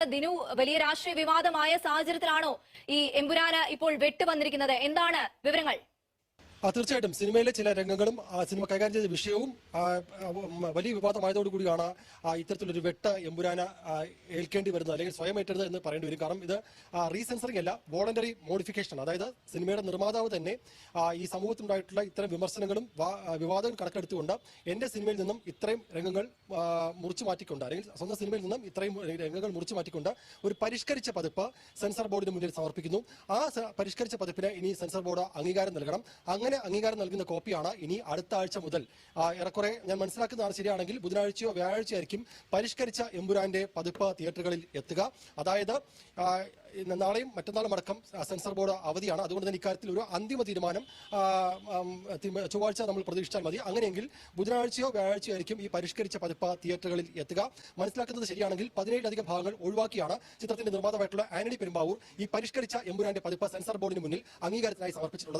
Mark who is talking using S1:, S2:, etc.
S1: ദിനു വലിയ രാഷ്ട്രീയ വിവാദമായ സാഹചര്യത്തിലാണോ ഈ എമ്പുരാന് ഇപ്പോൾ വെട്ടുവന്നിരിക്കുന്നത് എന്താണ് വിവരങ്ങൾ?
S2: തീർച്ചയായിട്ടും. സിനിമയിലെ ചില രംഗങ്ങളും ആ, സിനിമ കൈകാര്യം ചെയ്ത വിഷയവും വലിയ വിവാദമായതോടുകൂടിയാണ് ആ, ഇത്തരത്തിലൊരു വെട്ട എമ്പുരാന ഏൽക്കേണ്ടി വരുന്നത് അല്ലെങ്കിൽ സ്വയം ഏറ്റത് എന്ന് പറയേണ്ടി വരും. കാരണം ഇത് റീസെൻസറിംഗ് അല്ല വോളണ്ടറി മോഡിഫിക്കേഷൻ അതായത് സിനിമയുടെ നിർമ്മാതാവ് തന്നെ ഈ സമൂഹത്തിനുണ്ടായിട്ടുള്ള ഇത്തരം വിമർശനങ്ങളും വിവാദങ്ങളും കണക്കെടുത്തുകൊണ്ട് എന്റെ സിനിമയിൽ നിന്നും ഇത്രയും രംഗങ്ങൾ മുറിച്ചു മാറ്റിക്കൊണ്ട് അല്ലെങ്കിൽ സ്വന്തം സിനിമയിൽ നിന്നും ഇത്രയും രംഗങ്ങൾ മുറിച്ചു മാറ്റിക്കൊണ്ട് ഒരു പരിഷ്കരിച്ച പതിപ്പ് സെൻസർ ബോർഡിന് മുന്നിൽ സമർപ്പിക്കുന്നു. ആ പരിഷ്കരിച്ച പതിപ്പിന് ഇനി സെൻസർ ബോർഡ് അംഗീകാരം നൽകണം. അങ്ങനെ അംഗീകാരം നൽകുന്ന കോപ്പിയാണ് ഇനി അടുത്ത ആഴ്ച മുതൽ. ഏറെക്കുറെ ഞാൻ മനസ്സിലാക്കുന്നതാണ് ശരിയാണെങ്കിൽ ബുധനാഴ്ചയോ വ്യാഴാഴ്ചയോ ആയിരിക്കും പരിഷ്കരിച്ച എമ്പുരാന്റെ പതിപ്പ് തിയേറ്ററുകളിൽ എത്തുക. അതായത് നാളെയും മറ്റന്നാളും അടക്കം സെൻസർ ബോർഡ് അവധിയാണ്. അതുകൊണ്ട് തന്നെ ഇക്കാര്യത്തിൽ ഒരു അന്തിമ തീരുമാനം ചൊവ്വാഴ്ച നമ്മൾ പ്രതീക്ഷിച്ചാൽ മതി. അങ്ങനെയെങ്കിൽ ബുധനാഴ്ചയോ വ്യാഴാഴ്ചയോ ആയിരിക്കും ഈ പരിഷ്കരിച്ച പതിപ്പ് തിയേറ്ററുകളിൽ എത്തുക. മനസ്സിലാക്കുന്നത് ശരിയാണെങ്കിൽ പതിനേഴിലധികം ഭാഗങ്ങൾ ഒഴിവാക്കിയാണ് ചിത്രത്തിന്റെ നിർമ്മാതാവായിട്ടുള്ള ആന്റണി പെരുമ്പാവൂർ ഈ പരിഷ്കരിച്ച എമ്പുരാന്റെ പതിപ്പ് സെൻസർ ബോർഡിന് മുന്നിൽ അംഗീകാരത്തിനായി സമർപ്പിച്ചിട്ടുള്ളത്.